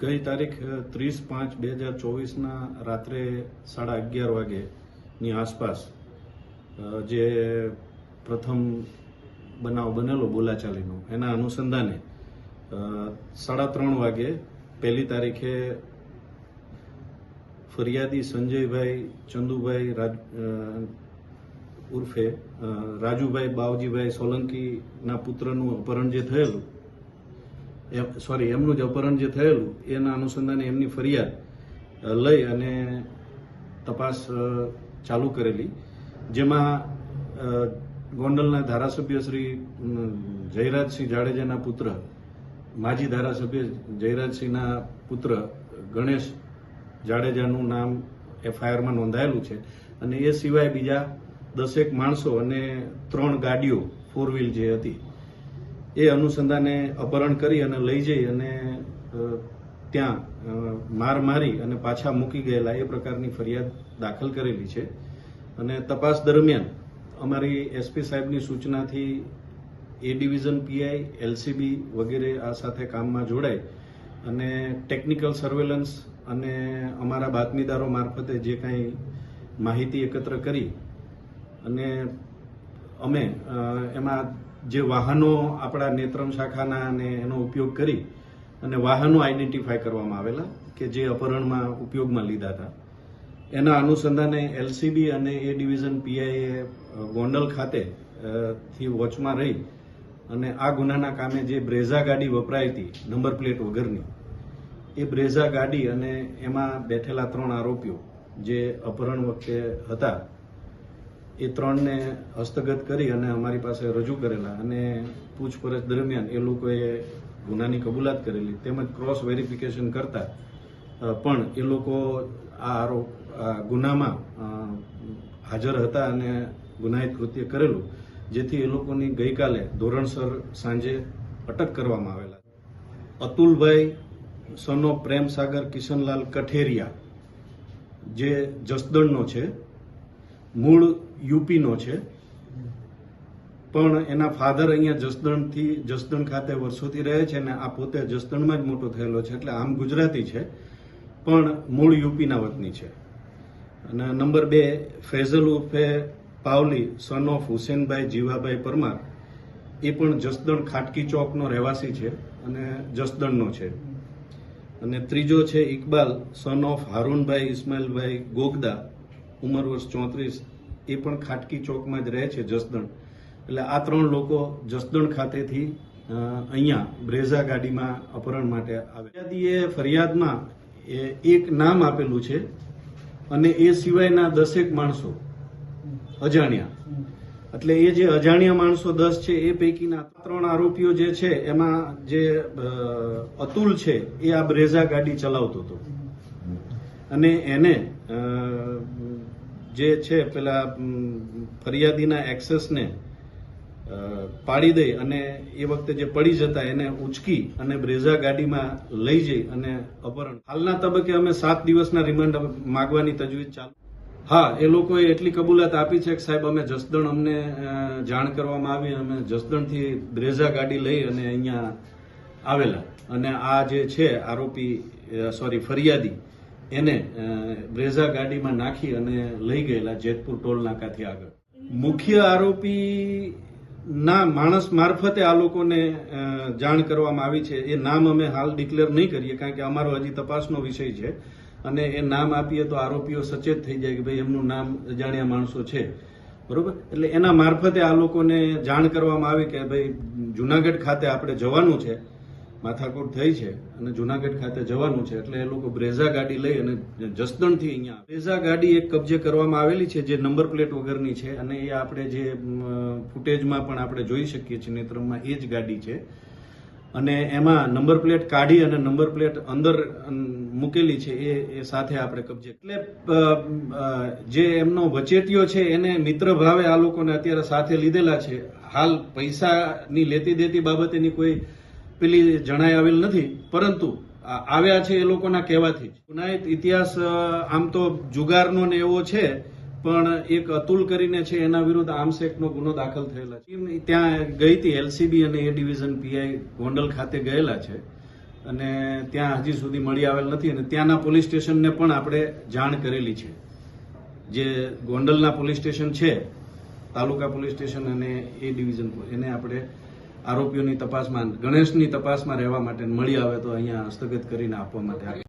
ગઈ તારીખ ત્રીસ પાંચ બે હજાર ચોવીસના રાત્રે સાડા અગિયાર વાગેની આસપાસ જે પ્રથમ બનાવ બનેલો બોલાચાલીનો, એના અનુસંધાને સાડા ત્રણ વાગે પહેલી તારીખે ફરિયાદી સંજયભાઈ ચંદુભાઈ રાજ ઉર્ફે રાજુભાઈ બાવજીભાઈ સોલંકીના પુત્રનું અપહરણ જે થયેલું સોરી એમનું જ અપહરણ જે થયેલું, એના અનુસંધાને એમની ફરિયાદ લઈ અને તપાસ ચાલુ કરેલી. જેમાં ગોંડલના ધારાસભ્ય શ્રી જયરાજસિંહ જાડેજાના પુત્ર, માજી ધારાસભ્ય જયરાજસિંહના પુત્ર, ગણેશ જાડેજાનું નામ એફઆઈઆરમાં નોંધાયેલું છે. અને એ સિવાય બીજા દસેક માણસો અને ત્રણ ગાડીઓ ફોર વ્હીલ જે હતી એ અનુસંધાને અપહરણ કરી અને લઈ જઈ અને ત્યાં માર મારી અને પાછા મૂકી ગયેલા એ પ્રકારની ફરિયાદ દાખલ કરેલી છે. અને તપાસ દરમિયાન અમારી એસપી સાહેબની સૂચનાથી એ ડિવિઝન પીઆઈ, એલસીબી વગેરે આ સાથે કામમાં જોડાય અને ટેકનિકલ સર્વેલન્સ અને અમારા બાતમીદારો મારફતે જે કાંઈ માહિતી એકત્ર કરી અને અમે એમાં જે વાહનો આપણા નેત્રમ શાખાના અને એનો ઉપયોગ કરી અને વાહનો આઈડેન્ટિફાય કરવામાં આવેલા કે જે અપહરણમાં ઉપયોગમાં લીધા હતા. એના અનુસંધાને એલસીબી અને એ ડિવિઝન પીઆઈએ ગોંડલ ખાતે થી વોચમાં રહી અને આ ગુનાના કામે જે બ્રેઝા ગાડી વપરાઈ હતી, નંબર પ્લેટ વગરની, એ બ્રેઝા ગાડી અને એમાં બેઠેલા ત્રણ આરોપીઓ જે અપહરણ વખતે હતા એ ત્રણને હસ્તગત કરી અને અમારી પાસે રજૂ કરેલા અને પૂછપરછ દરમિયાન એ લોકોએ ગુનાની કબૂલાત કરેલી તેમજ ક્રોસ વેરિફિકેશન કરતા પણ એ લોકો આ આરોપ ગુનામાં હાજર હતા અને ગુનાહિત કૃત્ય કરેલું, જેથી એ લોકોની ગઈકાલે ધોરણસર સાંજે અટક કરવામાં આવેલા. અતુલભાઈ સનો પ્રેમસાગર કિશનલાલ કઠેરિયા, જે જસદણનો છે મૂળ યુપીનો છે. પણ એના ફાધર અહીંયા જસદણથી, જસદણ ખાતે વર્ષોથી રહે છે અને આ પોતે જસદણમાં જ મોટો થયેલો છે, એટલે આમ ગુજરાતી છે. પણ મૂળ યુપીના વતની છે. અને નંબર બે, ફૈઝલ ઉર્ફે પાવલી સન ઓફ હુસેનભાઈ જીવાભાઈ પરમાર, એ પણ જસદણ ખાટકી ચોકનો રહેવાસી છે અને જસદણનો છે. અને ત્રીજો છે ઇકબાલ સન ઓફ હારૂનભાઈ, ઇસ્માઇલભાઈ ગોગદા. ઉંમર વર્ષ ચોત્રીસ, એ પણ ખાટકી ચોકમાં જ રહે છે જસદણ. એટલે આ ત્રણ લોકો જસદણ ખાતેથી અહીંયા બ્રેઝા ગાડીમાં અપહરણ માટે આવે. ફરિયાદીએ ફરિયાદમાં એક નામ આપેલું છે અને એ સિવાયના દસેક માણસો અજાણ્યા. એટલે એ જે અજાણ્યા માણસો દસ છે, એ પૈકીના ત્રણ આરોપીઓ જે છે, એમાં જે અતુલ છે, એ આ બ્રેઝા ગાડી ચલાવતો હતો. અને એને જે છે, પેલા ફરિયાદીના એક્સેસને પાડી દઈ અને એ વખતે જે પડી જતા એને ઉચકી અને બ્રેઝા ગાડીમાં લઈ જઈ અને અપહરણ. હાલના તબક્કે અમે સાત દિવસના રિમાન્ડ માગવાની તજવીજ ચાલુ. હા, એ લોકોએ એટલી કબૂલાત આપી છે કે સાહેબ, અમે જસદણ અમને જાણ કરવામાં આવી અમે જસદણથી બ્રેઝા ગાડી લઈ અને અહીંયા આવેલા. અને આ જે છે, આરોપી સોરી, ફરિયાદી એને બ્રેઝા ગાડીમાં નાખી અને લઈ ગયેલા જેતપુર ટોલ નાકાથી આગળ. મુખ્ય આરોપી ના માણસ મારફતે આ લોકોને જાણ કરવામાં આવી છે. એ નામ અમે હાલ ડિક્લેર નહીં કરીએ, કારણ કે અમારો હજી તપાસનો વિષય છે. અને એ નામ આપીએ તો આરોપીઓ સચેત થઈ જાય કે ભાઈ એમનું નામ અજાણ્યા માણસો છે. બરોબર? એટલે એના મારફતે આ લોકોને જાણ કરવામાં આવી કે ભાઈ જુનાગઢ ખાતે આપણે જવાનું છે. માથાકૂટ થઈ છે અને જુનાગઢ ખાતે જવાનું છે, એટલે એ લોકો બ્રેઝા ગાડી લઈ અને જસદણથી અહીંયા બ્રેઝા ગાડી એક કબજે કરવામાં આવેલી છે, જે નંબર પ્લેટ વગરની છે અને એ આપણે જે ફૂટેજમાં પણ આપણે જોઈ શકીએ છીએ નેત્રમમાં એ જ ગાડી છે. અને એમાં નંબર પ્લેટ કાઢી અને નંબર પ્લેટ અંદર મૂકેલી છે, એ એ સાથે આપણે કબજે. એટલે જે એમનો વચેટીયો છે, એને મિત્ર ભાવે આ લોકોને અત્યારે સાથે લીધેલા છે. હાલ પૈસાની લેતી દેતી બાબતેની કોઈ પેલી જણાઈ આવેલ નથી, પરંતુ આવ્યા છે એ લોકોના કહેવાથી. ગુનાયત ઇતિહાસ આમ તો જુગારનો ને એવો છે, પણ એક અતુલ કરીને છે એના વિરુદ્ધ આર્મ્સ ગુનો દાખલ થયેલા છે. ત્યાં ગઈ હતી, એલસીબી અને એ ડિવિઝન પીઆઈ ગોંડલ ખાતે ગયેલા છે. અને ત્યાં હજી સુધી મળી આવેલ નથી અને ત્યાંના પોલીસ સ્ટેશનને પણ આપણે જાણ કરેલી છે. જે ગોંડલના પોલીસ સ્ટેશન છે, તાલુકા પોલીસ સ્ટેશન અને એ ડિવિઝન એને આપણે આરોપીઓની તપાસમાં ગણેશની તપાસમાં રહેવા માટે મળી આવે તો અહીંયા હસ્તગત કરીને આપવા માટે